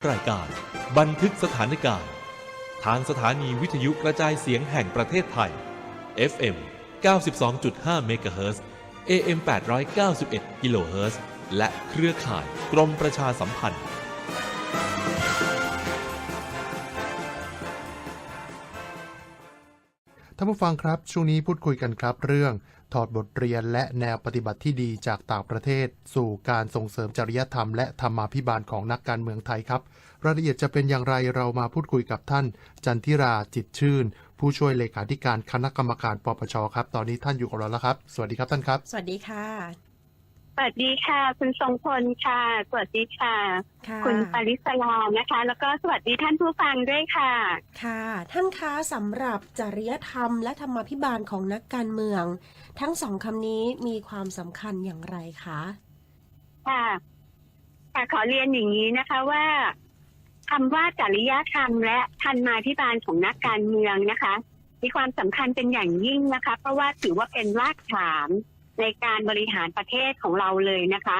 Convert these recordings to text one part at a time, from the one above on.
รายการบันทึกสถานการณ์ ทางสถานีวิทยุกระจายเสียงแห่งประเทศไทย FM 92.5 เมกะเฮิรตซ์ AM 891 กิโลเฮิรตซ์ และเครือข่ายกรมประชาสัมพันธ์ ท่านผู้ฟังครับ ช่วงนี้พูดคุยกันครับเรื่อง ถอดบทเรียนและแนวปฏิบัติที่ดีจากต่างประเทศ สู่การส่งเสริมจริยธรรมและธรรมาภิบาลของนักการเมืองไทยครับ รายละเอียดจะเป็นอย่างไรเรามาพูดคุยกับท่าน จันทิราจิตชื่น ผู้ช่วยเลขาธิการคณะกรรมการปปชครับ ตอนนี้ท่านอยู่กับเราแล้วครับ สวัสดีครับท่านครับ สวัสดีค่ะ วัสดีค่ะ คุณทรงพลค่ะ สวัสดีค่ะค่ะคุณปริศลานะคะ แล้วก็สวัสดีท่านผู้ฟังด้วยค่ะ ค่ะ ท่านคะสำหรับจริยธรรมและธรรมาภิบาลของนักการเมือง ทั้งสองคำนี้มีความสำคัญอย่างไรคะค่ะค่ะขอเรียนอย่างนี้นะคะว่าคำว่าจริยธรรมและทันมาธิบาลของนักการเมืองนะคะ มีความสำคัญเป็นอย่างยิ่งนะคะ เพราะว่าถือว่าเป็นรากฐาน ในการบริหารประเทศของเราเลยนะคะ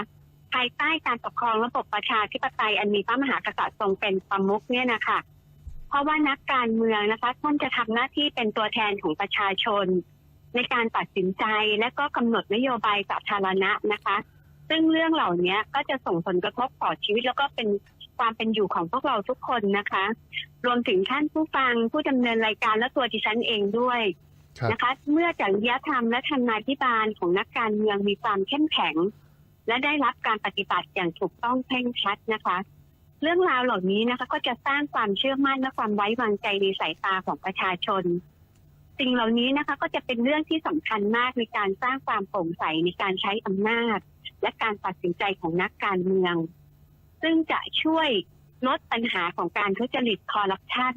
ภายใต้การปกครองระบบประชาธิปไตยอันมีพระมหากษัตริย์ทรงเป็นประมุขเนี่ยนะคะเพราะว่านักการเมืองนะคะท่านจะทำหน้าที่เป็นตัวแทนของประชาชน ในการตัดสินใจและก็กำหนดนโยบายสาธารณะนะคะ ซึ่งเรื่องเหล่านี้ก็จะส่งผลกระทบต่อชีวิตแล้วก็เป็นความเป็นอยู่ของพวกเราทุกคนนะคะ รวมถึงท่านผู้ฟังผู้ดำเนินรายการและตัวดิฉันเองด้วย นะคะ เมื่อจริยธรรมและธรรมาภิบาลของนักการเมืองมีความเข้มแข็ง และได้รับการปฏิบัติอย่างถูกต้องเคร่งครัดนะคะ เรื่องราวเหล่านี้นะคะ ก็จะสร้างความเชื่อมั่นและความไว้วางใจในสายตาของประชาชน สิ่งเหล่านี้นะคะ ก็จะเป็นเรื่องที่สำคัญมากในการสร้างความโปร่งใสในการใช้อำนาจ และการตัดสินใจของนักการเมือง ซึ่งจะช่วยลดปัญหาของการทุจริตคอร์รัปชัน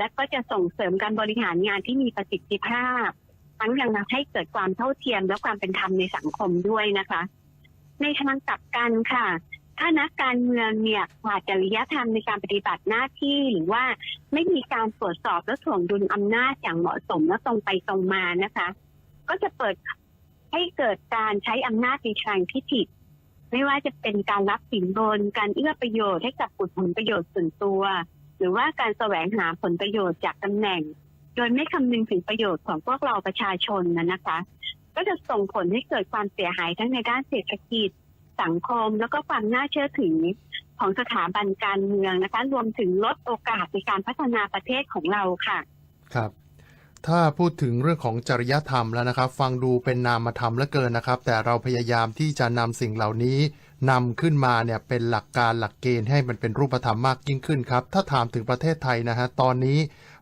และก็จะส่งเสริมการบริหารงานที่มีประสิทธิภาพ ทั้งยังทำให้เกิดความเท่าเทียมและความเป็นธรรมในสังคมด้วยนะคะ ในทางกลับกันค่ะ ถ้านักการเมืองเนี่ยขาดจริยธรรมในการปฏิบัติหน้าที่หรือว่าไม่มีการตรวจสอบและถ่วงดุลอำนาจอย่างเหมาะสมและตรงไปตรงมานะคะ ก็จะเปิดให้เกิดการใช้อำนาจในทางที่ผิดไม่ว่าจะเป็นการรับสินบน การเอื้อประโยชน์ให้กับกลุ่มผลประโยชน์ส่วนตัว หรือว่าการแสวงหาผลประโยชน์จากตำแหน่ง โดยไม่คำนึงถึงประโยชน์ของพวกเราประชาชนนะนะคะ ก็จะส่งผลให้เกิดความเสียหายทั้งในด้านเศรษฐกิจ สังคม แล้วก็ความน่าเชื่อถือของสถาบันการเมืองนะคะ รวมถึงลดโอกาสในการพัฒนาประเทศของเราค่ะ ครับถ้าพูดถึงเรื่องของจริยธรรมแล้วนะครับ ฟังดูเป็นนามธรรมเหลือเกินนะครับ แต่เราพยายามที่จะนำสิ่งเหล่านี้ นำขึ้นมาเนี่ยเป็นหลักการหลักเกณฑ์ให้มันเป็นรูปธรรมมากยิ่งขึ้นครับ ถ้าถามถึงประเทศไทยนะฮะตอนนี้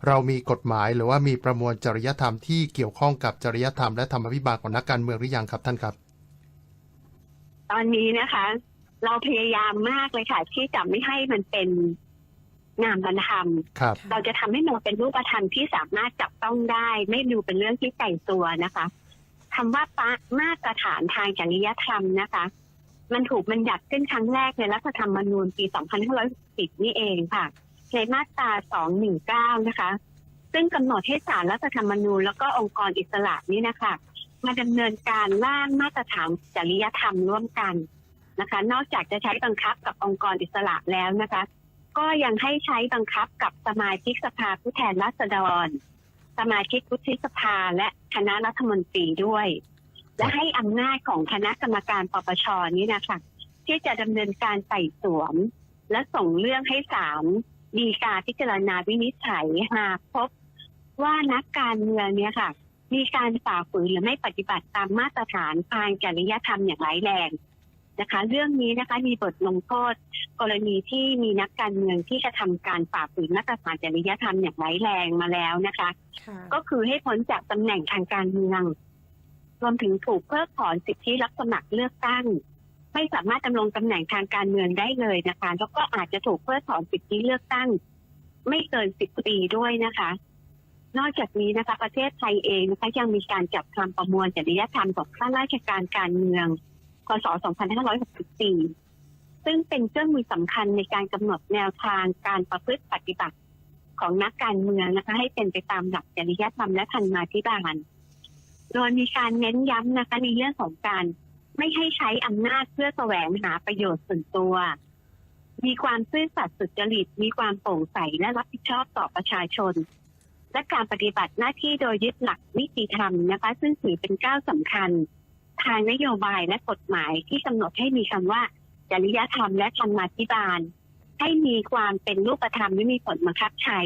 เรามีกฎหมายหรือว่ามีประมวลจริยธรรมที่เกี่ยวข้องกับจริยธรรมและธรรมพิบาลของนักการเมืองหรือยังครับท่านครับ ตอนนี้นะคะ เราพยายามมากเลยค่ะ ที่จะไม่ให้มันเป็นนามธรรมครับ เราจะทำให้มันเป็นรูปธรรมที่สามารถจับต้องได้ ไม่ดูเป็นเรื่องที่ไกลตัวนะคะคำว่าปะมาตรฐานทางจริยธรรมนะคะ มันถูกบัญญัติขึ้นครั้งแรกในรัฐธรรมนูญปี 2560 นี่เองค่ะ ในมาตรา 219 นะคะ ซึ่งกำหนดให้ศาลรัฐธรรมนูญแล้วก็องค์กรอิสระนี่นะคะ มาดำเนินการร่างมาตรฐานจริยธรรมร่วมกันนะคะ นอกจากจะใช้บังคับกับองค์กรอิสระแล้วนะคะ ก็ยังให้ใช้บังคับกับสมาชิกสภาผู้แทนราษฎร สมาชิกวุฒิสภาและคณะรัฐมนตรีด้วย และให้อำนาจของคณะกรรมการปปชนี้นะคะที่จะดำเนินการไต่สวน และส่งเรื่องให้ศาลฎีกาพิจารณาวินิจฉัยหากพบ ว่านักการเมืองเนี่ยค่ะ มีการฝ่าฝืนหรือไม่ปฏิบัติตามมาตรฐานทางจริยธรรมอย่างร้ายแรงนะคะ เรื่องนี้นะคะมีบทลงโทษ กรณีที่มีนักการเมืองที่กระทำการฝ่าฝืนมาตรฐานจริยธรรมอย่างร้ายแรงมาแล้วนะคะค่ะก็คือให้พ้นจากตำแหน่งทางการเมือง รวมถึงถูกเพิกถอนสิทธิรับสมัครเลือกตั้ง ไม่สามารถดำรงตำแหน่งทางการเมืองได้เลยนะคะ แล้วก็อาจจะถูกเพิกถอนสิทธิเลือกตั้ง ไม่เกินสิบปีด้วยนะคะ นอกจากนี้นะคะ ประเทศไทยเองนะคะยังมีการจัดทำประมวลจริยธรรมของข้าราชการการเมืองพศ 2564 ซึ่งเป็นเครื่องมือสำคัญในการกำหนดแนวทางการประพฤติปฏิบัติของนักการเมืองนะคะ ให้เป็นไปตามหลักจริยธรรมและธรรมาธิบาล โดยมีการเน้นย้ำนะคะในเรื่องของการไม่ให้ใช้อำนาจเพื่อแสวงหาประโยชน์ส่วนตัว มีความซื่อสัตย์สุจริต มีความโปร่งใสและรับผิดชอบต่อประชาชน และการปฏิบัติหน้าที่โดยยึดหลักนิติธรรมนะคะ ซึ่งถือเป็นก้าวสำคัญ ทางนโยบายและกฎหมายที่กำหนดให้มีคำว่า จริยธรรมและธรรมาภิบาล ให้มีความเป็นรูปธรรมและมีผลบังคับใช้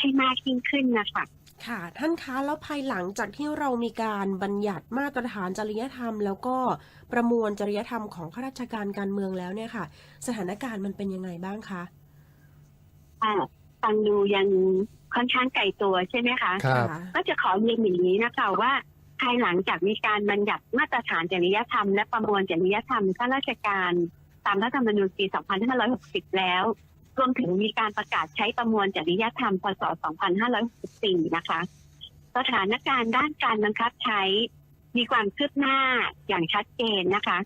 ให้มากยิ่งขึ้นนะคะ ค่ะท่านคะแล้วภายหลังจากที่เรามีการบัญญัติมาตรฐานจริยธรรม แล้วก็ประมวลจริยธรรมของข้าราชการการเมืองแล้วเนี่ยค่ะ สถานการณ์มันเป็นยังไงบ้างคะอ่าฟังดูยังค่อนข้างไกลตัวใช่ไหมคะครับค่ะก็จะขอเรียนอย่างนี้นะคะว่าภายหลังจากมีการบัญญัติมาตรฐานจริยธรรมและประมวลจริยธรรมข้าราชการตามรัฐธรรมนูญปี 2560 แล้ว รวมถึงมีการประกาศใช้ประมวลจริยธรรมพศ 2564 นะคะ สถานการณ์ด้านการบังคับใช้มีความคืบหน้าอย่างชัดเจนนะคะ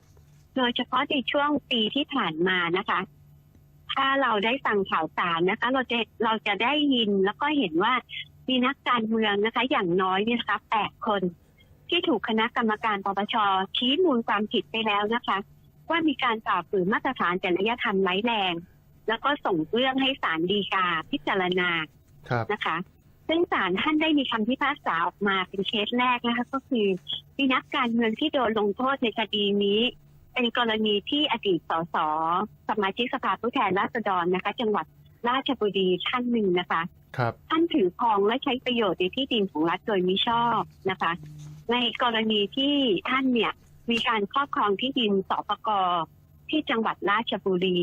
โดยเฉพาะในช่วงปีที่ผ่านมานะคะ ถ้าเราได้ฟังข่าวสารนะคะ เราจะเราจะได้ยินแล้วก็เห็นว่ามีนักการเมืองนะคะ อย่างน้อยนี่นะคะแปดคน ที่ถูกคณะกรรมการปปชชี้มูลความผิดไปแล้วนะคะ ว่ามีการฝ่าฝืนมาตรฐานจริยธรรมไร้แรง แล้วก็ส่งเรื่องให้ศาลฎีกาพิจารณาครับนะคะ ซึ่งศาลท่านได้มีคำพิพากษาออกมาเป็นเคสแรกนะคะก็คือมีนักการเมืองที่โดนลงโทษในคดีนี้ เป็นกรณีที่อดีตสสสมาชิกสภาผู้แทนราษฎรนะคะ จังหวัดราชบุรีท่านหนึ่งนะคะครับท่านถือครองและใช้ประโยชน์ในที่ดินของรัฐโดยมิชอบนะคะ ในกรณีที่ท่านเนี่ยมีการครอบครองที่ดินสปกที่จังหวัดราชบุรี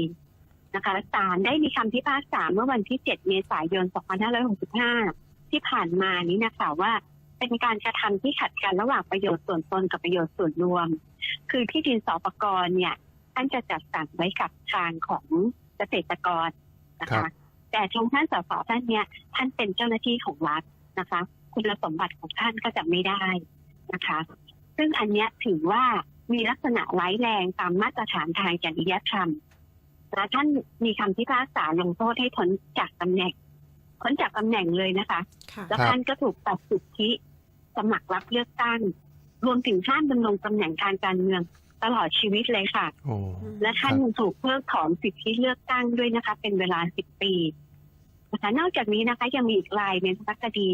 นะคะศาลได้มีคำพิพากษาเมื่อวันที่ 7 เมษายน 2565 ที่ผ่านมานี้นะคะว่าเป็นการกระทำที่ขัดกันระหว่างประโยชน์ส่วนตนกับประโยชน์ส่วนรวม คือที่ดินสปกเนี่ยท่านจะจัดสรรไว้กับทางของเกษตรกรนะครัคะบแต่ทางท่านสสท่านเนี่ยท่านเป็นเจ้าหน้าที่ของรัฐนะคะ คุณสมบัติของท่านก็จะไม่ได้นะคะ ซึ่งอันเนี้ยถือว่ามีลักษณะร้ายแรงตามมาตรฐานทางจริยธรรม และท่านมีคำพิพากษาลงโทษให้พ้นจากตำแหน่งพ้นจากตำแหน่งเลยนะคะค่ะแล้วครับท่านก็ถูกตัดสิทธิสมัครรับเลือกตั้ง รวมถึงท่านดำรงตำแหน่งทางการเมืองตลอดชีวิตเลยค่ะ โอ้และท่านครับยังถูกเพิกถอนสิทธิเลือกตั้งด้วยนะคะ เป็นเวลา10ปีนะคะนอกจากนี้นะคะ ยังมีอีกรายในงนะคะคดี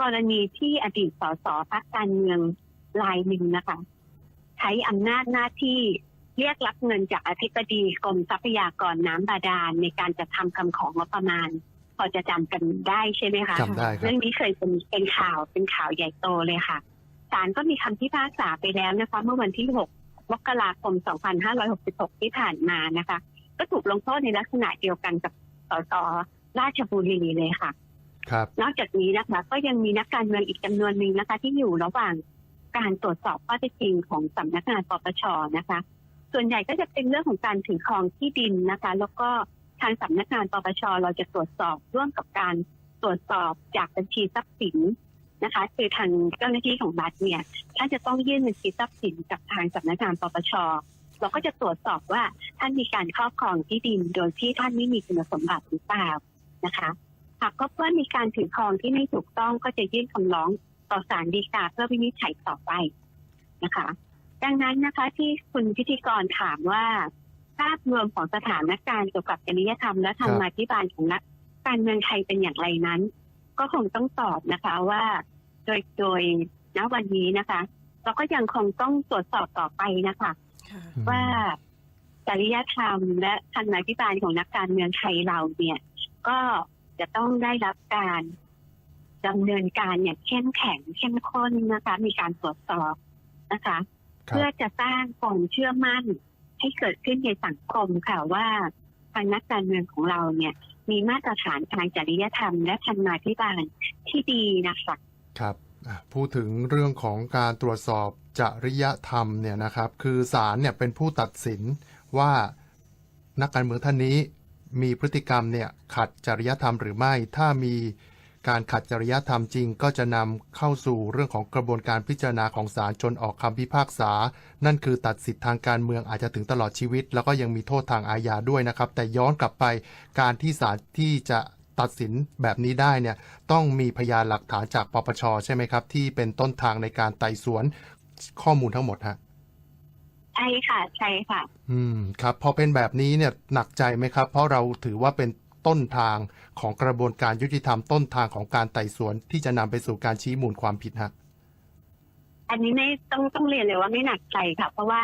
กรณีที่อดีตสสพักการเมืองรายหนึ่งนะคะ ใช้อำนาจหน้าที่ เรียกรับเงินจากอธิบดีกรมทรัพยากรน้ำบาดาลในการจัดทำคำของงบประมาณ พอจะจำกันได้ใช่ไหมคะจำได้ครัเรื่บองนี้เคยเป็นเป็นข่าวเป็นข่าวใหญ่โตเลยค่ะศาลก็มีคำพิพากษาไปแล้วนะคะ เมื่อวันที่ 6 มกราคม 2566 ที่ผ่านมานะคะ ก็ถูกลงโทษในลักษณะเดียวกันกับสสราชบุรีเลยค่ะ ครับ นอกจากนี้นะคะ ก็ยังมีนักการเมืองอีกจำนวนหนึ่งนะคะ ที่อยู่ระหว่างการตรวจสอบข้อเท็จจริงของสำนักงานปปชนะคะ ส่วนใหญ่ก็จะเป็นเรื่องของการถือครองที่ดินนะคะ แล้วก็ทางสำนักงานปปชเราจะตรวจสอบร่วมกับการตรวจสอบจากบัญชีทรัพย์สินนะคะ คือทางเจ้าหน้าที่ของรัฐเนี่ยท่านจะต้องยื่นบัญชีทรัพย์สินกับทางสำนักงานปปชเราก็จะตรวจสอบว่าท่านมีการครอบครองที่ดิน โดยที่ท่านไม่มีคุณสมบัติหรือเปล่านะคะหากพบว่ามีการถือครองที่ไม่ถูกต้องก็จะยื่นคำร้องต่อศาลฎีกาเพื่อวินิจฉัยต่อไปนะคะ ดังนั้นนะคะ ที่คุณพิธีกรถามว่าภาพรวมของสถานการณ์เกี่ยวกับจริยธรรมและธรรมาภิบาลของนักการเมืองไทยเป็นอย่างไรนั้น ก็คงต้องตอบนะคะว่า โดยโดยณวันนี้นะคะ เราก็ยังคงต้องตรวจสอบต่อไปนะคะค่ะอืมว่าจริยธรรมและธรรมาภิบาลของนักการเมืองไทยเราเนี่ย ก็จะต้องได้รับการดำเนินการอย่างเข้มแข็งเข้มข้นนะคะ มีการตรวจสอบนะคะครั เพื่อบจะสร้างความเชื่อมั่นให้เกิดขึ้นในสังคมค่ะว่าทางนักการเมืองของเราเนี่ย มีมาตรฐานทางจริยธรรม และธรรมาภิบาลที่ดีนะคะครับอะพูดถึงเรื่องของการตรวจสอบจริยธรรมเนี่ยนะครับ คือศาลเนี่ยเป็นผู้ตัดสินว่านักการเมืองท่านนี้มีพฤติกรรมเนี่ยขัดจริยธรรมหรือไม่ ถ้ามี การขัดจริยธรรมจริงก็จะนำเข้าสู่เรื่องของกระบวนการพิจารณาของศาลจนออกคำพิพากษา นั่นคือตัดสิทธิทางการเมืองอาจจะถึงตลอดชีวิต แล้วก็ยังมีโทษทางอาญาด้วยนะครับ แต่ย้อนกลับไปการที่ศาลที่จะตัดสินแบบนี้ได้เนี่ยต้องมีพยานหลักฐานจากปปชใช่ไหมครับ ที่เป็นต้นทางในการไต่สวนข้อมูลทั้งหมดฮะใช่ค่ะ ใช่ค่ะ อืมครับ พอเป็นแบบนี้เนี่ยหนักใจไหมครับ เพราะเราถือว่าเป็น ต้นทางของกระบวนการยุติธรรมต้นทางของการไต่สวนที่จะนำไปสู่การชี้มูลความผิดฮะอันนี้ไม่ต้องต้องเรียนเลยว่าไม่หนักใจค่ะ เพราะว่า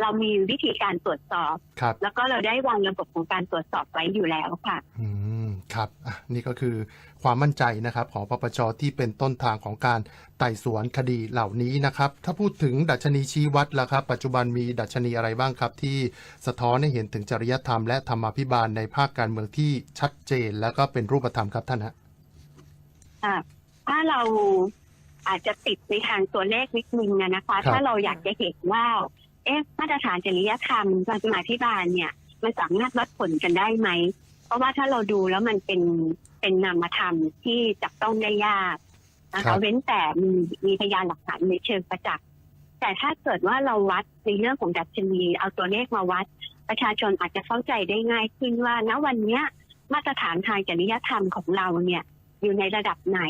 เรามีวิธีการตรวจสอบครับแล้วก็เราได้วางระบบของการตรวจสอบไว้อยู่แล้วค่ะ อืม ครับอะนี่ก็คือ ความมั่นใจนะครับของปปชที่เป็นต้นทางของการไต่สวนคดีเหล่านี้นะครับ ถ้าพูดถึงดัชนีชี้วัดล่ะครับ ปัจจุบันมีดัชนีอะไรบ้างครับ ที่สะท้อนให้เห็นถึงจริยธรรมและธรรมาภิบาลในภาคการเมืองที่ชัดเจน แล้วก็เป็นรูปธรรมครับท่านฮะค่ะถ้าเราอาจจะติดในทางตัวเลขนิดนึงนะนะคะครับถ้าเราอยากจะเห็นว่า เอ๊ะมาตรฐานจริยธรรมการสมาธิบาลเนี่ยมันสามารถวัดผลกันได้ไหม เพราะว่าถ้าเราดูแล้วมันเป็น เป็นนามธรรมที่จับต้องได้ยากนะครัคะบเว้นแต่มีมีพยานหลักฐานในเชิงประจักษ์แต่ถ้าเกิดว่าเราวัดในเรื่องของดัชนีเอาตัวเลขมาวัด ประชาชนอาจจะเข้าใจได้ง่ายขึ้นว่าณวันเนี้ย มาตรฐานทางจริยธรรมของเราเนี่ย อยู่ในระดับไหน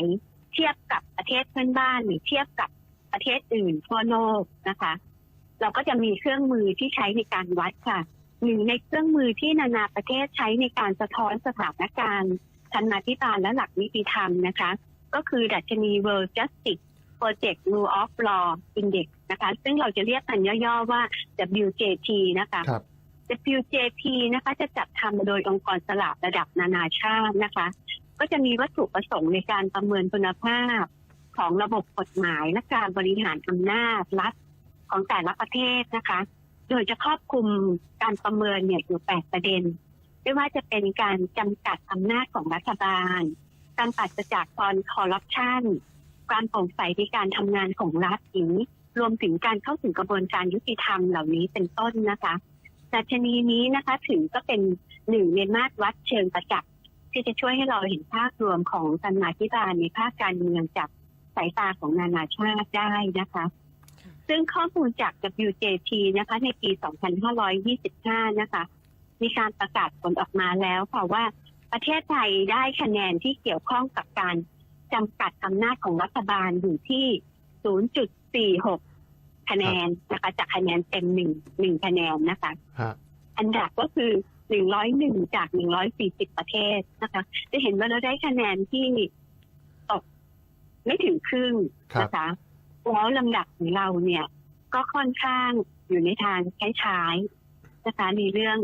เทียบกับประเทศเพื่อนบ้านหรือเทียบกับประเทศอื่นทั่วโลกนะคะ เราก็จะมีเครื่องมือที่ใช้ในการวัดค่ะหนึ่งในเครื่องมือที่นานาประเทศใช้ในการสะท้อนสถานการณ์ ธรรมาธิบาลและหลักนิติธรรมนะคะ ก็คือดัชนี World Justice Project Rule of Law Index นะคะ ซึ่งเราจะเรียกกันย่อๆว่า WJT นะคะครับ WJP นะคะจะจัดทำโดยองค์กรสลากระดับนานาชาตินะคะ ก็จะมีวัตถุประสงค์ในการประเมินคุณภาพของระบบกฎหมายและการบริหารอำนาจรัฐของแต่ละประเทศนะคะ โดยจะครอบคลุมการประเมินเนี่ยอยู่แปดประเด็น ไม่ว่าจะเป็นการจำกัดอำนาจของรัฐบาล การปราศจากตอนคอร์รัปชันการโปร่งใสในการทำงานของรัฐหรือรวมถึงการเข้าถึงกระบวนการยุติธรรมเหล่านี้เป็นต้นนะคะดัชนีนี้นะคะถือก็เป็นหนึ่งในมาตรวัดเชิงประจักษ์ที่จะช่วยให้เราเห็นภาพรวมของสันมาธิบาลในภาคการเมืองจากสายตาของนานาชาติได้นะคะ ซึ่งข้อมูลจาก WJT นะคะ ในปี 2525 นะคะ มีการประกาศผลออกมาแล้วค่ะว่าประเทศไทยได้คะแนนที่เกี่ยวข้องกับการจำกัดอำนาจของรัฐบาลอยู่ที่ 0.46 คะแนนนะคะจากคะแนนเต็มหนึ่งหนึ่งคะแนนนะคะฮะอันดับก็คือ 101 จาก 140 ประเทศนะคะ จะเห็นว่าเราได้คะแนนที่ตกไม่ถึงครึ่งนะคะแล้วลำดับของเราเนี่ย ก็ค่อนข้างอยู่ในทางช้ายๆนะคะในเรื่อง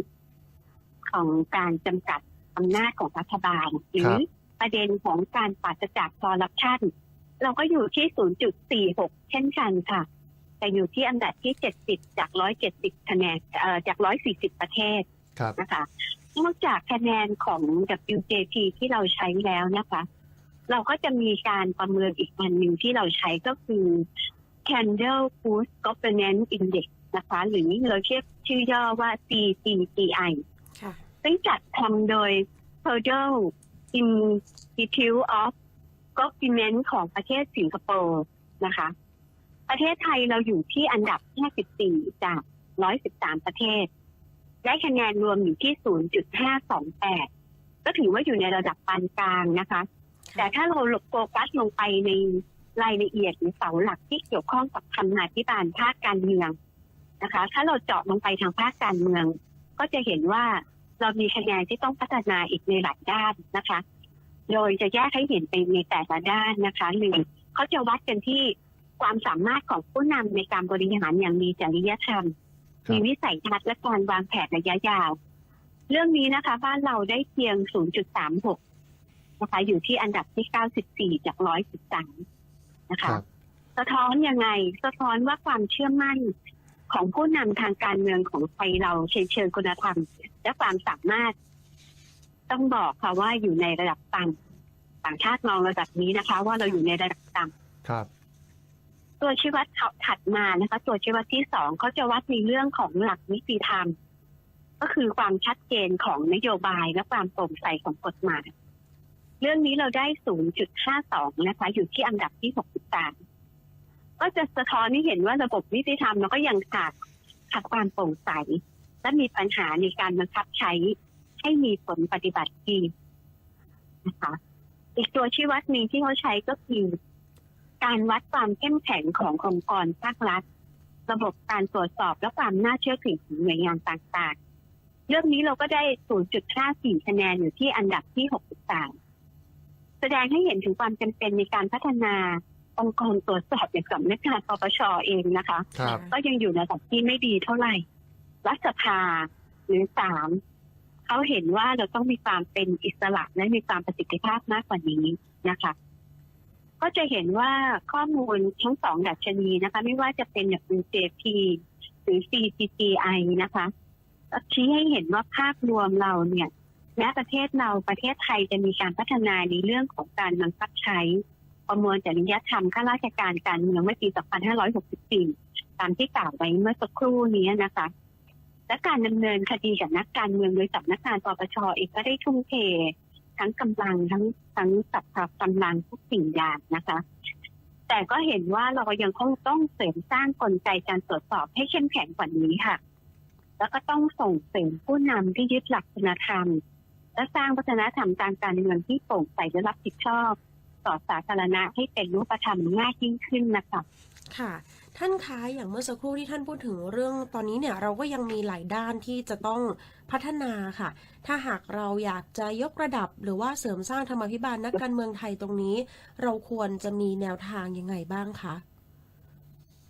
ของการจำกัดอำนาจของรัฐบาล หรือประเด็นของการปราศจากคอร์รัปชันเราก็อยู่ที่ 0.46 เช่นกันค่ะ แต่อยู่ที่อันดับที่ 70 จาก 170 คะแนนเอ่อจาก 140 ประเทศครับนะคะนอกจากคะแนนของ WJP ที่เราใช้แล้วนะคะ เราก็จะมีการประเมินอีกอันหนึ่งที่เราใช้ก็คือ Candle Boost Governance Index นะคะ หรือเราเรียกชื่อย่อว่า CCCI ค่ะ ซึ่งจัดทำโดย Purdue Institute of Government ของประเทศสิงคโปร์นะคะ ประเทศไทยเราอยู่ที่อันดับ 54 จาก 113 ประเทศ ได้คะแนนรวมอยู่ที่ 0.528 ก็ถือว่าอยู่ในระดับปานกลางนะคะ แต่ถ้าเราหลบโฟกัสลงไปในรายละเอียดหรือเสาหลักที่เกี่ยวข้องกับคำนาธิบาลภาคการเมืองนะคะ ถ้าเราเจาะลงไปทางภาคการเมือง ก็จะเห็นว่า เรามีคะแนนที่ต้องพัฒนาอีกในหลายด้านนะคะ โดยจะแยกให้เห็นไปในแต่ละด้านนะคะหนึ่งเขาจะวัดกันที่ความสามารถของผู้นำในการบริหารอย่างมีจริยธรรมครับมีวิสัยทัศน์และการวางแผนระยะยาว เรื่องนี้นะคะ บ้านเราได้เพียง 0.36 นะคะ อยู่ที่อันดับที่ 94 จาก 113 นะคะครับสะท้อนยังไง สะท้อนว่าความเชื่อมั่น ของผู้นำทางการเมืองของไทยเราเชิงเชิงคุณธรรม และความสามารถ ต้องบอกค่ะว่าอยู่ในระดับต่ำต่างชาติมองระดับนี้นะคะ ว่าเราอยู่ในระดับต่ำครับ ตัวชี้วัดถัดมานะคะ ตัวชี้วัดที่สองเขาจะวัดในเรื่องของหลักนิติธรรม ก็คือความชัดเจนของนโยบายและความโปร่งใสของกฎหมายเรื่องนี้เราได้ 0.52 นะคะ อยู่ที่อันดับที่ 63 ก็จะสะท้อนให้เห็นว่าระบบนิติธรรมเราก็ยังขาดขาดความโปร่งใส และมีปัญหาในการบังคับใช้ให้มีผลปฏิบัติดีนะคะอีกตัวชี้วัดหนึ่งที่เขาใช้ก็คือ การวัดความเข้มแข็งขององค์กรภาครัฐ ระบบการตรวจสอบและความน่าเชื่อถือของหน่วยงานต่างๆ เรื่องนี้เราก็ได้ 0.54 คะแนนอยู่ที่อันดับที่ 63 แสดงให้เห็นถึงความจำเป็นในการพัฒนา องค์กรตรวจสอบอย่างสำนักงานปปชเองนะคะ ครับ ก็ยังอยู่ในระดับที่ไม่ดีเท่าไหร่ รัฐสภาหรือศาลเขาเห็นว่าเราต้องมีความเป็นอิสระและมีความประสิทธิภาพมากกว่านี้นะคะ ก็จะเห็นว่าข้อมูลทั้งสองดัชนีนะคะ ไม่ว่าจะเป็นอย่าง UJP หรือ CCGI นะคะก็ชี้ให้เห็นว่าภาพรวมเราเนี่ยแม้ประเทศเราประเทศไทยจะมีการพัฒนาในเรื่องของการบังคับใช้ ประมวลจริยธรรมข้าราชการการเมืองเมื่อปี 2564 ตามที่กล่าวไว้เมื่อสักครู่นี้นะคะ และการดำเนินคดีกับนักการเมืองโดยสำนักงานปปชเองก็ได้ทุ่มเท ทั้งกำลังทั้งทั้งสัพพะกำลังทุกสิ่งอย่างนะคะ แต่ก็เห็นว่าเรายังคงต้องเสริมสร้างกลไกการตรวจสอบให้เข้มแข็งกว่านี้ค่ะ แล้วก็ต้องส่งเสริมผู้นำที่ยึดหลักคุณธรรม และสร้างวัฒนธรรมทางการเมืองที่โปร่งใสและรับผิดชอบ ต่อสาธารณะให้เป็นรูปธรรมมากยิ่งขึ้นนะคะค่ะท่านคะอย่างเมื่อสักครู่ที่ท่านพูดถึงเรื่องตอนนี้เนี่ยเราก็ยังมีหลายด้านที่จะต้องพัฒนาค่ะ ถ้าหากเราอยากจะยกระดับหรือว่าเสริมสร้างธรรมาภิบาลนักการเมืองไทยตรงนี้ เราควรจะมีแนวทางยังไงบ้างคะ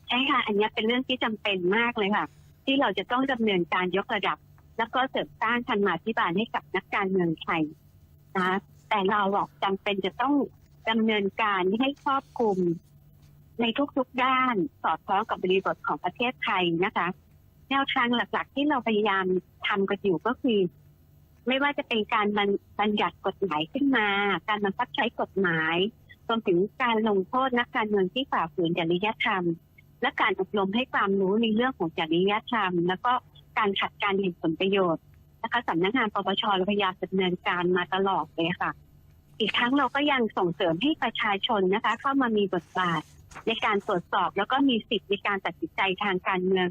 ใช่ค่ะ อันนี้เป็นเรื่องที่จำเป็นมากเลยค่ะ ที่เราจะต้องดำเนินการยกระดับ แล้วก็เสริมสร้างธรรมาภิบาลให้กับนักการเมืองไทยนะแต่เราอะจำเป็นจะต้อง ดำเนินการให้ครอบคลุม ในทุกๆด้านสอดคล้องกับบริบทของประเทศไทยนะคะ แนวทางหลักๆ ที่เราพยายามทำกันอยู่ก็คือ ไม่ว่าจะเป็นการบัญญญัติกฎหมายขึ้นมา การบังคับใช้กฎหมายรวมถึงการลงโทษนักการเมืองที่ฝ่าฝืนจริยธรรม และการอบรมให้ความรู้ในเรื่องของจริยธรรม แล้วก็การขัดการเห็นผลประโยชน์นะคะสำนักงานปปชเราพยายามดำเนินการมาตลอดเลยค่ะ อีกทั้งเราก็ยังส่งเสริมให้ประชาชนนะคะ เข้ามามีบทบาทในการตรวจสอบแล้วก็มีสิทธิ์ในการตัดสินใจทางการเมือง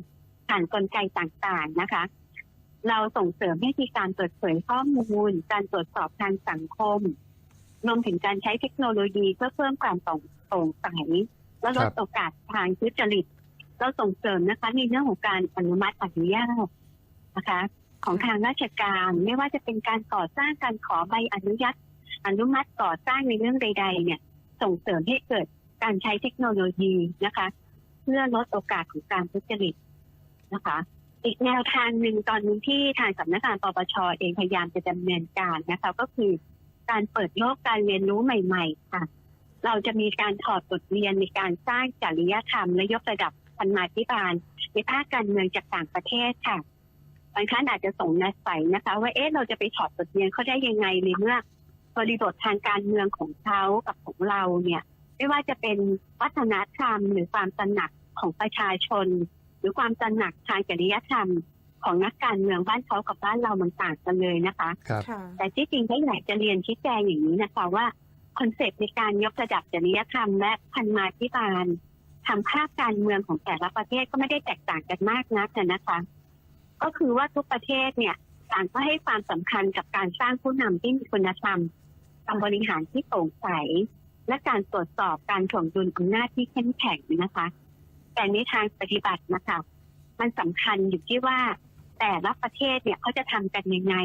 ผ่านกลไกต่างๆนะคะ เราส่งเสริมให้มีการเปิดเผยข้อมูล การตรวจสอบทางสังคมรวมถึงการใช้เทคโนโลยีเพื่อเพิ่มความโปร่งส่งใสและลดโอกาสทางทุจริตเราส่งเสริมนะคะในเรื่องของการอนุมัติอนุญาตนะคะ ของทางราชการไม่ว่าจะเป็นการก่อสร้างการขอใบอนุญาต อนุมัติก่อสร้างในเรื่องใด ๆ เนี่ย ส่งเสริมให้เกิดการใช้เทคโนโลยีนะคะ เพื่อลดโอกาสของการทุจริตนะคะ อีกแนวทางหนึ่งตอนนี้ที่ทางสำนักงานปปชเองพยายามจะดำเนินการนะคะ ก็คือการเปิดโลกการเรียนรู้ใหม่ ๆ ค่ะ เราจะมีการถอดบทเรียนในการสร้างจริยธรรมและยกระดับพันมาธิบาลในภาคการเมืองจากต่างประเทศค่ะบางท่านอาจจะสงสัยนะคะ ว่าเอ๊ะเราจะไปถอดบทเรียนเขาได้ยังไงในเมื่อ บริบททางการเมืองของเขากับของเราเนี่ย ไม่ว่าจะเป็นวัฒนธรรม หรือความตระหนักของประชาชน หรือความตระหนักทางจริยธรรมของนักการเมืองบ้านเขากับบ้านเรามันต่างกันเลยนะคะครับค่ะแต่ที่จริงก็อยากจะเรียนชี้แจงอย่างนี้นะคะว่าคอนเซปต์ในการยกระดับจริยธรรม และพันมาธิบาลทำภาพการเมืองของแต่ละประเทศก็ไม่ได้แตกต่างกันมากนักนะคะ ก็คือว่าทุกประเทศเนี่ยต่างก็ให้ความสำคัญกับการสร้างผู้นำที่มีคุณธรรม การบริหารที่โปร่งใส และการตรวจสอบการถ่วงดุลอำนาจที่เข้มแข็งนะคะ แต่ในทางปฏิบัตินะคะมันสำคัญอยู่ที่ว่าแต่ละประเทศเนี่ยเขาจะทำกันยังไง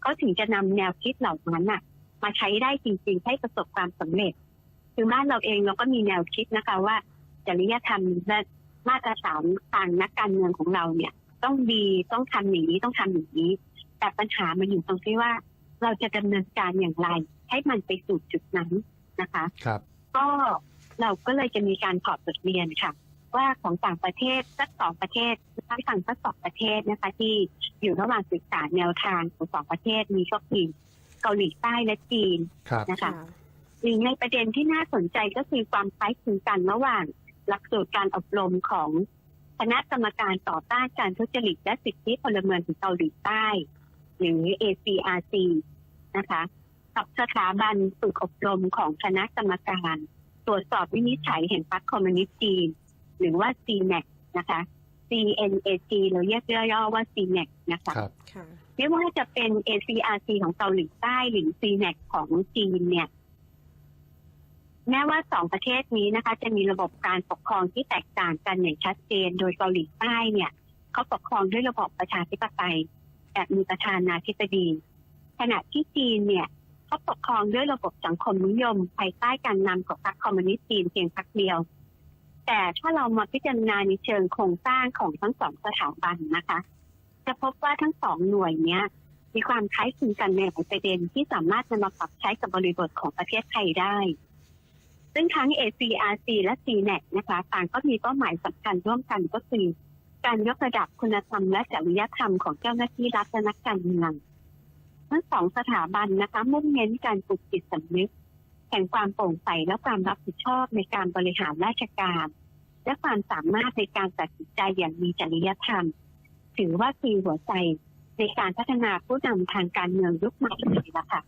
เขาถึงจะนำแนวคิดเหล่านั้นน่ะ มาใช้ได้จริง ๆ ให้ประสบความสำเร็จคือบ้านเราเองเราก็มีแนวคิดนะคะว่าจริยธรรมและมาตรฐานทางนักการเมืองของเราเนี่ย ต้องดีต้องทำอย่างนี้ต้องทำอย่างนี้ แต่ปัญหามันอยู่ตรงที่ว่าเราจะดำเนินการอย่างไร ให้มันไปสู่จุดนั้นนะคะครับ ก็เราก็เลยจะมีการถอดบทเรียนค่ะ ว่าของต่างประเทศสักสองประเทศทั้งฝั่งสักสองประเทศนะคะ ที่อยู่ระหว่างศึกษาแนวทางของสองประเทศมีก็คือเกาหลีใต้และจีนครับนะคะค่ะหนึ่งในประเด็นที่น่าสนใจก็คือความคล้ายคลึงกันระหว่างหลักสูตรการอบรมของคณะกรรมการต่อต้านการทุจริตและสิทธิพลเมืองของเกาหลีใต้ หรือ ACRC นะคะ กับสถาบันฝึกอบรมของคณะกรรมการ ตรวจสอบวินิจฉัยแห่งพรรคคอมมิวนิสต์จีน หรือว่า CNAC นะคะ CNAC เราเรียกย่อๆว่า CNAC นะคะครับค่ะไม่ว่าจะเป็น ACRC ของเกาหลีใต้หรือ CNAC ของจีนเนี่ย แม้ว่าสองประเทศนี้นะคะ จะมีระบบการปกครองที่แตกต่างกันอย่างชัดเจน โดยเกาหลีใต้เนี่ยเขาปกครองด้วยระบบประชาธิปไตยแบบมีประธานาธิบดีขณะที่จีนเนี่ย เขาปกครองด้วยระบบสังคมนิยมภายใต้การนำของพรรคคอมมิวนิสต์จีนเพียงพรรคเดียว แต่ถ้าเรามาพิจารณาในเชิงโครงสร้างของทั้งสองสถาบันนะคะ จะพบว่าทั้งสองหน่วยเนี้ย มีความคล้ายคลึงกันในหลายประเด็นที่สามารถนำมาปรับใช้กับบริบทของประเทศไทยได้ ซึ่งทั้ง ACRC และ CNET นะคะต่างก็มีเป้าหมายสำคัญร่วมกันก็คือการยกระดับคุณธรรมและจริยธรรมของเจ้าหน้าที่รัฐและนักการเมือง ทั้งสองสถาบันนะคะมุ่งเน้นการปลุกจิตสำนึกแห่งความโปร่งใสและความรับผิดชอบในการบริหารราชการ และความสามารถในการตัดสินใจอย่างมีจริยธรรม ถือว่าคือหัวใจในการพัฒนาผู้นำทางการเมืองยุคใหม่เลยละค่ะ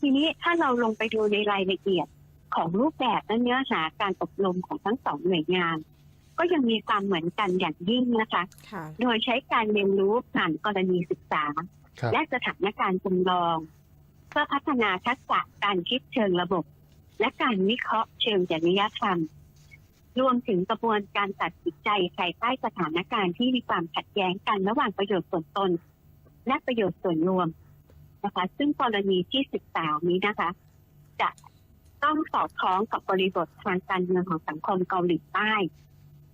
ทีนี้ถ้าเราลงไปดูในรายละเอียดของรูปแบบและเนื้อหาการอบรมของทั้งสองหน่วยงาน ก็ยังมีความเหมือนกันอย่างยิ่งนะคะค่ะโดยใช้การเรียนรู้ผ่านกรณีศึกษาครับ และสถานการณ์จำลอง เพื่อพัฒนาทักษะการคิดเชิงระบบ และการวิเคราะห์เชิงจริยธรรม รวมถึงกระบวนการตัดสินใจภายใต้สถานการณ์ที่มีความขัดแย้งกันระหว่างประโยชน์ส่วนตน และประโยชน์ส่วนรวมนะคะ ซึ่งกรณีที่ศึกษานี้นะคะ จะต้องสอดคล้องกับบริบททางการเมืองของสังคมเกาหลีใต้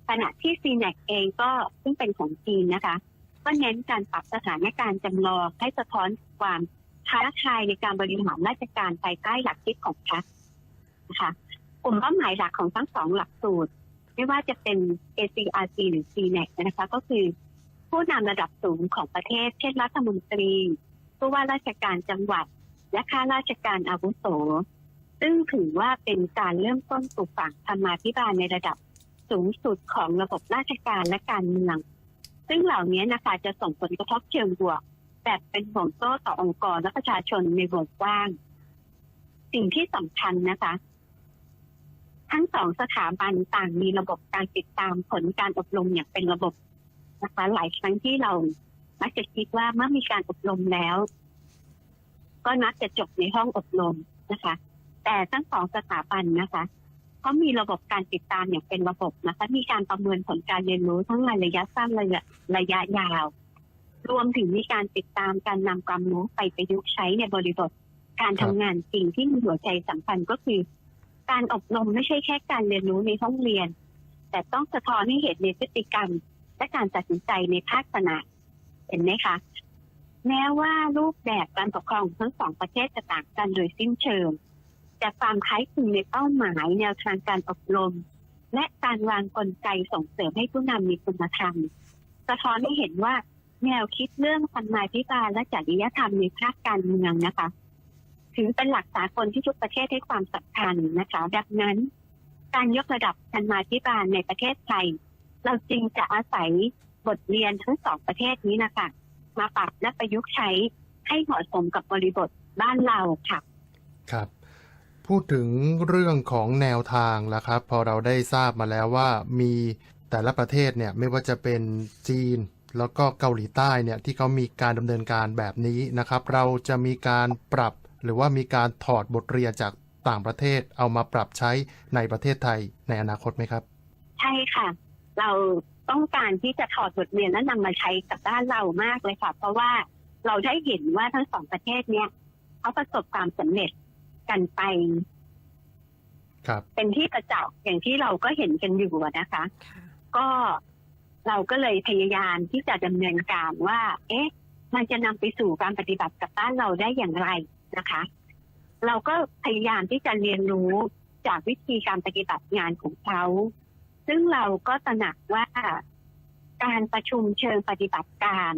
ขณะที่ซีแนกเองก็ซึ่งเป็นของจีนนะคะ ก็เน้นการปรับสถานการณ์จำลองให้สะท้อนความท้าทายในการบริหารราชการภายใต้หลักคิดของพรรคนะคะกลุ่มเป้าหมายหลักของทั้งสองหลักสูตร ไม่ว่าจะเป็น ACRC หรือ CNEC นะคะก็คือ ผู้นำระดับสูงของประเทศ เช่นรัฐมนตรีผู้ว่าราชการจังหวัด และข้าราชการอาวุโส ซึ่งถือว่าเป็นการเริ่มต้นปลูกฝังธรรมาภิบาลในระดับสูงสุดของระบบราชการและการเมือง ซึ่งเหล่านี้นะคะจะส่งผลกระทบเชิงบวก แบบเป็นห่วงโซ่ต่อองค์กรและประชาชนในวงกว้าง สิ่งที่สำคัญนะคะ ทั้งสองสถาบันต่างมีระบบการติดตามผลการอบรมอย่างเป็นระบบนะคะ หลายครั้งที่เรามักจะคิดว่าเมื่อมีการอบรมแล้ว ก็นักจะจบในห้องอบรมนะคะ แต่ทั้งสองสถาบันนะคะ เขามีระบบการติดตามอย่างเป็นระบบนะคะมีการประเมินผลการเรียนรู้ทั้งในระยะสั้นระยะระยะยาว รวมถึงมีการติดตามการนำความรู้ไปประยุกต์ใช้ในบริบทการทำงานจริงที่มีหัวใจสำคัญก็คือ การอบรมไม่ใช่แค่การเรียนรู้ในห้องเรียน แต่ต้องสะท้อนให้เห็นในพฤติกรรม และการตัดสินใจในภาคสนามเห็นไหมคะแม้ว่ารูปแบบการปกครองของทั้งสองประเทศจะต่างกันโดยสิ้นเชิง แต่ความคล้ายคลึงในเป้าหมายแนวทางการอบรม และการวางกลไกส่งเสริมให้ผู้นำมีคุณธรรม สะท้อนให้เห็นว่าแนวคิดเรื่องธรรมาภิบาลและจริยธรรมในภาคการเมืองนะคะ ถือเป็นหลักสากลที่ทุกประเทศให้ความสำคัญนะคะ ดังนั้น การยกระดับธรรมาภิบาลในประเทศไทย เราจึงจะอาศัยบทเรียนทั้งสองประเทศนี้นะคะ มาปรับและประยุกต์ใช้ให้เหมาะสมกับบริบทบ้านเราค่ะ ครับ พูดถึงเรื่องของแนวทางแล้วครับ พอเราได้ทราบมาแล้วว่ามีแต่ละประเทศเนี่ยไม่ว่าจะเป็นจีน แล้วก็เกาหลีใต้เนี่ยที่เขามีการดำเนินการแบบนี้นะครับ เราจะมีการปรับหรือว่ามีการถอดบทเรียนจากต่างประเทศเอามาปรับใช้ในประเทศไทยในอนาคตไหมครับ ใช่ค่ะ เราต้องการที่จะถอดบทเรียนและนำมาใช้กับบ้านเรามากเลยค่ะ เพราะว่าเราได้เห็นว่าทั้งสองประเทศเนี้ยเขาประสบความสำเร็จ กันไป ครับ เป็นที่ประจักษ์อย่างที่เราก็เห็นกันอยู่อะนะคะค่ะก็เราก็เลยพยายามที่จะดำเนินการว่า เอ๊ะ มันจะนำไปสู่การปฏิบัติกับบ้านเราได้อย่างไรนะคะ เราก็พยายามที่จะเรียนรู้จากวิธีการปฏิบัติงานของเขา ซึ่งเราก็ตระหนักว่าการประชุมเชิงปฏิบัติการ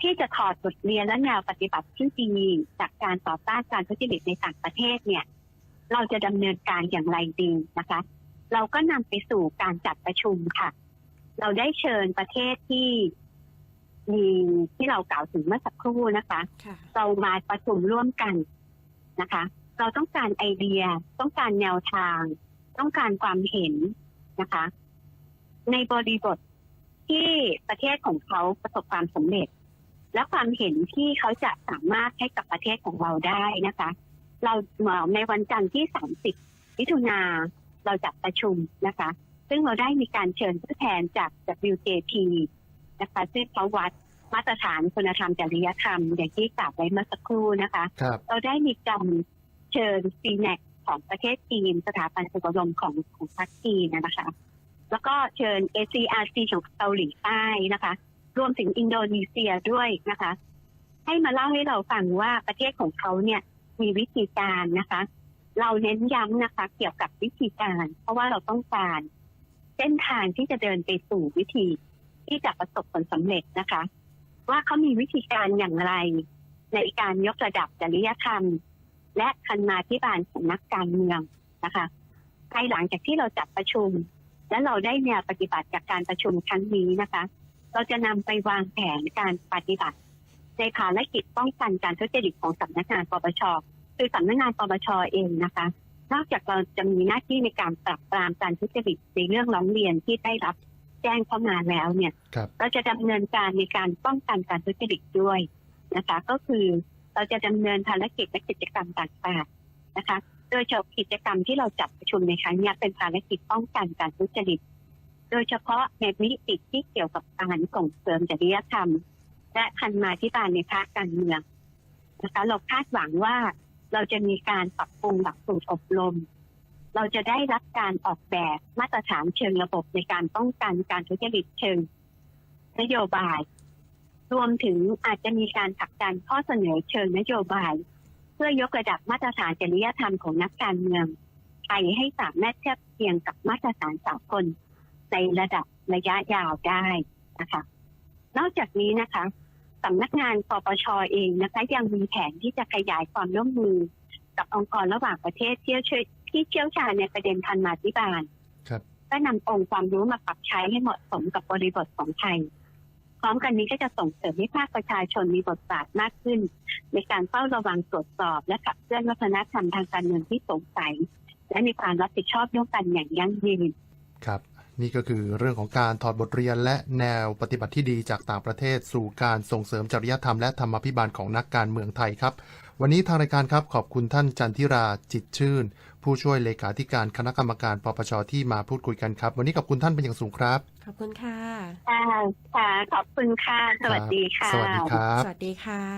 ที่จะถอดบทเรียนและแนวปฏิบัติที่ดีจากการต่อต้านการทุจริตในต่างประเทศเนี่ย เราจะดำเนินการอย่างไรดีนะคะ เราก็นำไปสู่การจัดประชุมค่ะ เราได้เชิญประเทศที่มีที่เรากล่าวถึงเมื่อสักครู่นะคะค่ะเรามาประชุมร่วมกันนะคะ เราต้องการไอเดีย ต้องการแนวทาง ต้องการความเห็นนะคะ ในบริบทที่ประเทศของเขาประสบความสำเร็จ และความเห็นที่เขาจะสามารถให้กับประเทศของเราได้นะคะ เราเอ่อในวันจันทร์ที่ 30มิถุนาเราจัดประชุมนะคะ ซึ่งเราได้มีการเชิญผู้แทนจาก WJP นะคะซึ่งเขาวัดมาตรฐานคุณธรรมจริยธรรม อย่างที่กล่าวไว้เมื่อสักครู่นะคะครับเราได้มีการเชิญซีแนกของประเทศจีน สถาบันฝึกอบรมของของพรรคจีนนะคะ แล้วก็เชิญ ACRC ของเกาหลีใต้นะคะ รวมถึงอินโดนีเซียด้วยนะคะ ให้มาเล่าให้เราฟังว่าประเทศของเขาเนี่ยมีวิธีการนะคะ เราเน้นย้ำนะคะ เกี่ยวกับวิธีการ เพราะว่าเราต้องการ เส้นทางที่จะเดินไปสู่วิธีที่จะประสบผลสำเร็จนะคะ ว่าเขามีวิธีการอย่างไร ในการยกระดับจริยธรรม และคันมาธิบาลของนักการเมืองนะคะภายหลังจากที่เราจัดประชุม และเราได้แนวปฏิบัติจากการประชุมครั้งนี้นะคะ เราจะนำไปวางแผนการปฏิบัติ ในภารกิจป้องกันการทุจริตของสำนักงานปปชคือสำนักงานปปชเองนะคะ นอกจากเราจะมีหน้าที่ในการปราบปรามการทุจริตในเรื่องร้องเรียนที่ได้รับแจ้งเข้ามาแล้วเนี่ยครับเราจะดำเนินการในการป้องกันการทุจริตด้วยนะคะ ก็คือเราจะดำเนินภารกิจและกิจกรรมต่างๆนะคะ โดยเฉพาะกิจกรรมที่เราจัดประชุมในครั้งเนี้ยเป็นภารกิจป้องกันการทุจริต โดยเฉพาะในมิติที่เกี่ยวกับการส่งเสริมจริยธรรม และคันมาที่บาลในภาคการเมืองนะคะเราคาดหวังว่าเราจะมีการปรับปรุงหลักสูตรอบรม เราจะได้รับการออกแบบมาตรฐานเชิงระบบในการป้องกันการทุจริตเชิง นโยบาย รวมถึงอาจจะมีการผลักดันข้อเสนอเชิงนโยบาย เพื่อยกระดับมาตรฐานจริยธรรมของนักการเมืองไทยให้สามารถเทียบเทียงกับมาตรฐานสากล ในระดับระยะยาวได้นะคะ นอกจากนี้นะคะสำนักงานปปชเองนะคะ ยังมีแผนที่จะขยายความร่วมมือ กับองค์กรระหว่างประเทศที่เชี่ยวที่เชี่ยวชาญในประเด็นพันมาธิบาลครับก็นำองค์ความรู้มาปรับใช้ให้เหมาะสมกับบริบทของไทย พร้อมกันนี้ก็จะส่งเสริมให้ภาคประชาชนมีบทบาทมากขึ้น ในการเฝ้าระวังตรวจสอบ และขับเคลื่อนวัฒนธรรมทางการเมืองที่โปร่งใสและมีความรับผิดชอบร่วมกันอย่างยั่งยืนครับ นี่ก็คือเรื่องของการถอดบทเรียนและแนวปฏิบัติที่ดีจากต่างประเทศ สู่การส่งเสริมจริยธรรมและธรรมาภิบาลของนักการเมืองไทยครับ วันนี้ทางรายการครับขอบคุณท่านจันทิราจิตชื่น ผู้ช่วยเลขาธิการคณะกรรมการปปชที่มาพูดคุยกันครับ วันนี้ขอบคุณท่านเป็นอย่างสูงครับ ขอบคุณค่ะค่ะค่ะขอบคุณค่ะ สวัสดีค่ะ สวัสดีครับ สวัสดีค่ะ